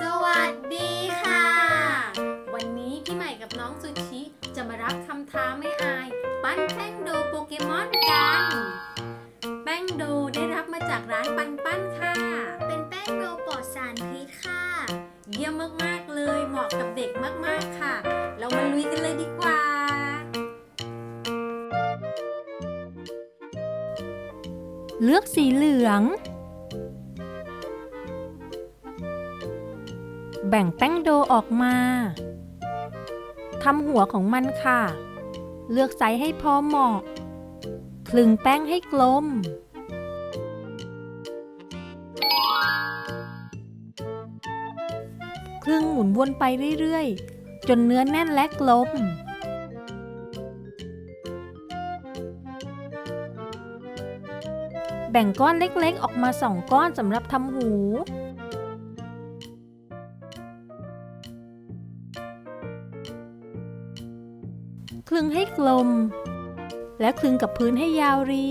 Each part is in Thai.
สวัสดีค่ะ วันนี้พี่ใหม่กับน้องซูชิจะมารับคำท้าไม่อาย ปั้นแป้งโดโปเกมอนกัน แป้งโดได้รับมาจากร้านปันปั้นค่ะ เป็นแป้งโรปลอดสารพิษค่ะ เยี่ยมมากๆเลยเหมาะกับเด็กมากๆค่ะ เลือกสีเหลือง แบ่งแป้งโดออกมาทำหัวของมันค่ะ เลือกไซส์ให้พอเหมาะ คลึงแป้งให้กลม คลึงหมุนวนไปเรื่อยๆ จนเนื้อแน่นและกลม แบ่งก้อนเล็กๆ ออกมาสองก้อนสำหรับทำหู คลึงให้กลม และคลึงกับพื้นให้ยาวรี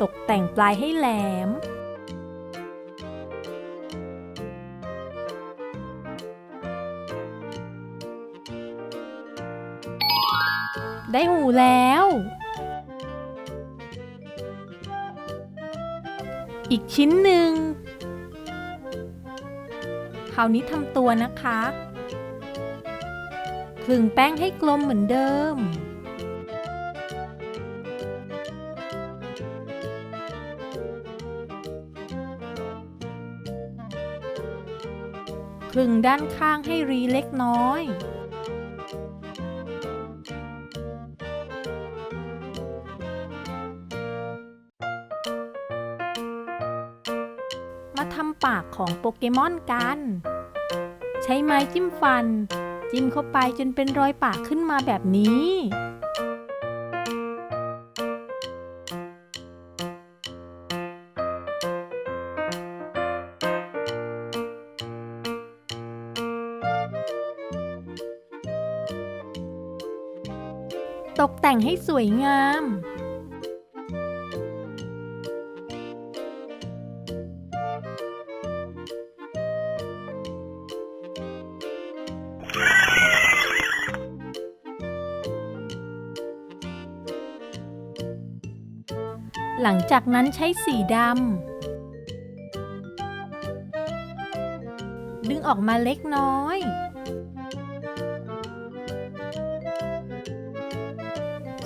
ตกแต่งปลายให้แหลม หูแล้ว อีกชิ้นหนึ่งคราวนี้ทำตัวนะคะคลึงแป้งให้กลมเหมือนเดิม คลึงด้านข้างให้รีเล็กน้อย ของโปเกมอนกัน ใช้ไม้จิ้มฟัน จิ้มเข้าไปจนเป็นรอยปากขึ้นมาแบบนี้ ตกแต่งให้สวยงาม หลังจากนั้นใช้สีดำ ดึงออกมาเล็กน้อย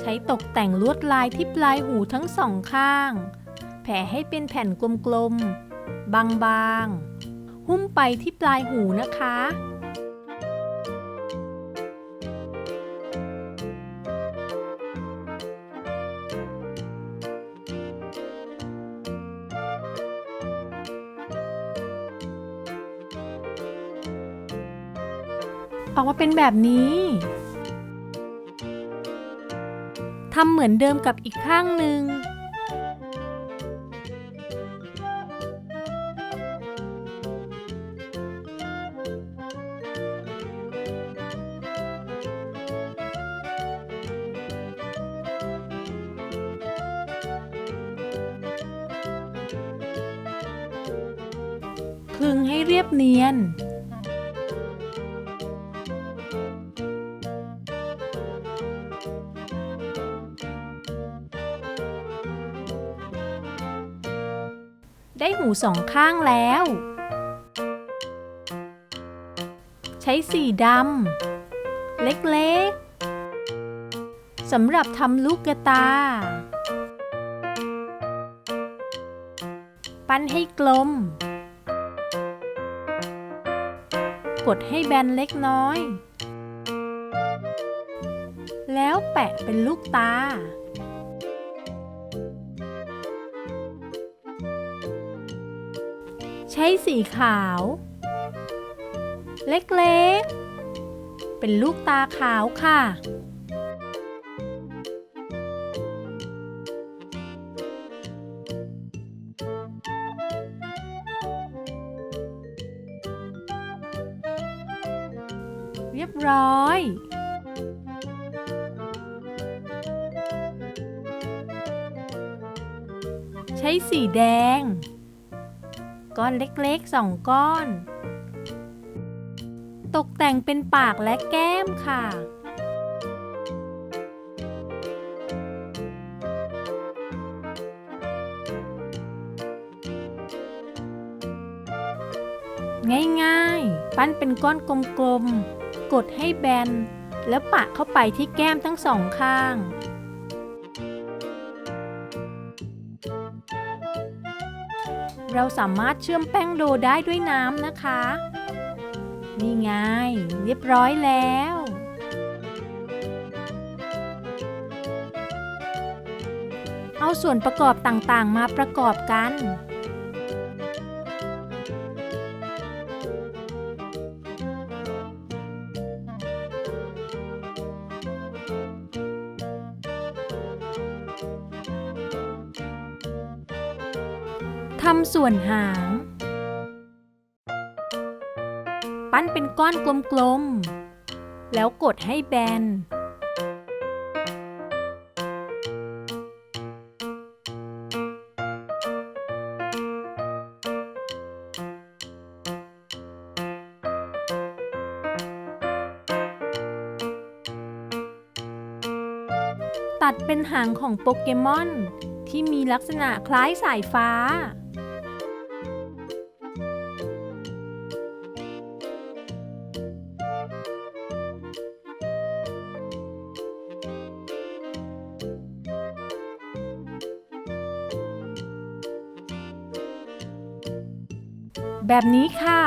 ใช้ตกแต่งลวดลายที่ปลายหูทั้งสองข้าง แผ่ให้เป็นแผ่นกลมๆ บางๆ หุ้มไปที่ปลายหูนะคะ มาเป็นแบบนี้ทำเหมือนเดิมกับอีกข้างหนึ่ง คลึงให้เรียบเนียน มูสองข้างแล้ว ใช้สีดำ เล็กๆสำหรับทำลูกกระตา ปั้นให้กลม กดให้แบนเล็กน้อย แล้วแปะเป็นลูกตา ช้สีขาว เล็กๆ เป็นลูกตาขาวค่ะ เรียบร้อยใช้สีแดง ก้อนเล็กๆสองก้อน ตกแต่งเป็นปากและแก้มค่ะ ง่ายๆ ปั้นเป็นก้อนกลมๆ กดให้แบน แล้วปะเข้าไปที่แก้มทั้งสองข้าง เราสามารถเชื่อมแป้งโดได้ด้วยน้ำนะคะ นี่ไง เรียบร้อยแล้วเอาส่วนประกอบต่างๆ มาประกอบกัน ทำส่วนหาง ปั้นเป็นก้อนกลมๆ แล้วกดให้แบน ตัดเป็นหางของโปเกมอนที่มีลักษณะคล้ายสายฟ้า แบบนี้ค่ะ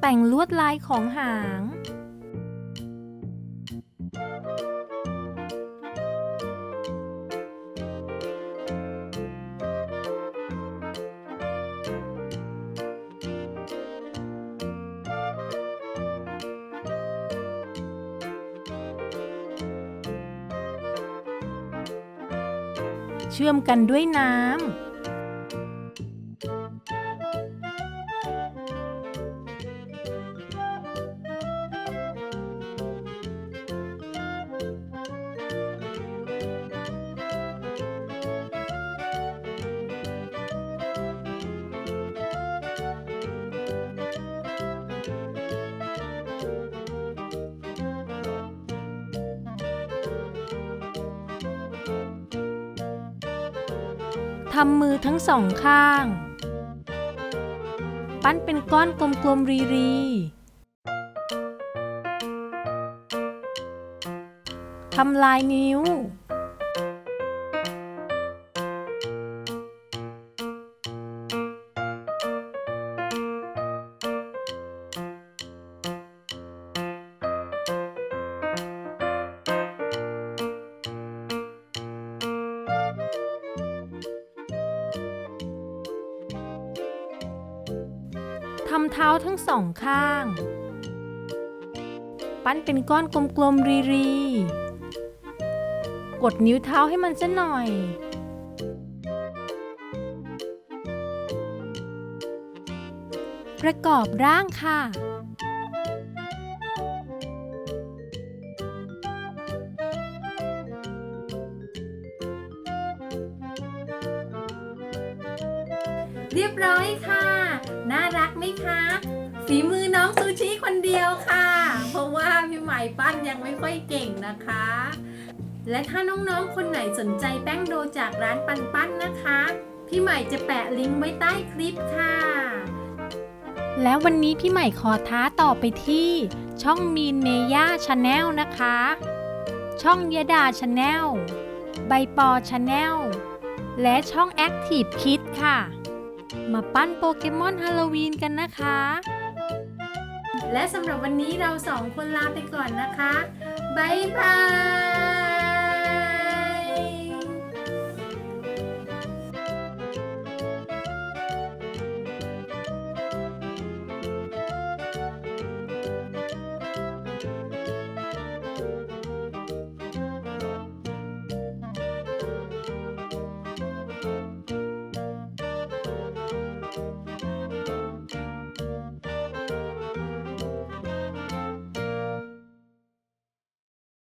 แต่งลวดลายของหาง เชื่อมกันด้วยน้ำ ทำมือทั้งสองข้าง ปั้นเป็นก้อนกลมๆรี ๆ ทำลายนิ้ว ทำเท้าทั้งสองข้าง ปั้นเป็นก้อนกลมๆรี ๆ กดนิ้วเท้าให้มันซะหน่อยประกอบร่างค่ะ เรียบร้อยค่ะ น่ารักไหมคะ ฝีมือน้องซูชิคนเดียวค่ะ เพราะว่าพี่ใหม่ปั้นยังไม่ค่อยเก่งนะคะ และถ้าน้องๆ คนไหนสนใจแป้งโดจากร้านปันปั้นนะคะ พี่ใหม่จะแปะลิงก์ไว้ใต้คลิปค่ะ แล้ววันนี้พี่ใหม่ขอท้าต่อไปที่ ช่องมีนเมย่าชาแนลนะคะ ช่องยดาชาแนลใบปอชาแนลและช่อง Active Kids ค่ะ มาปั้นโปเกมอนฮาโลวีนกันนะคะ และสำหรับวันนี้เราสองคนลาไปก่อนนะคะ บ๊ายบาย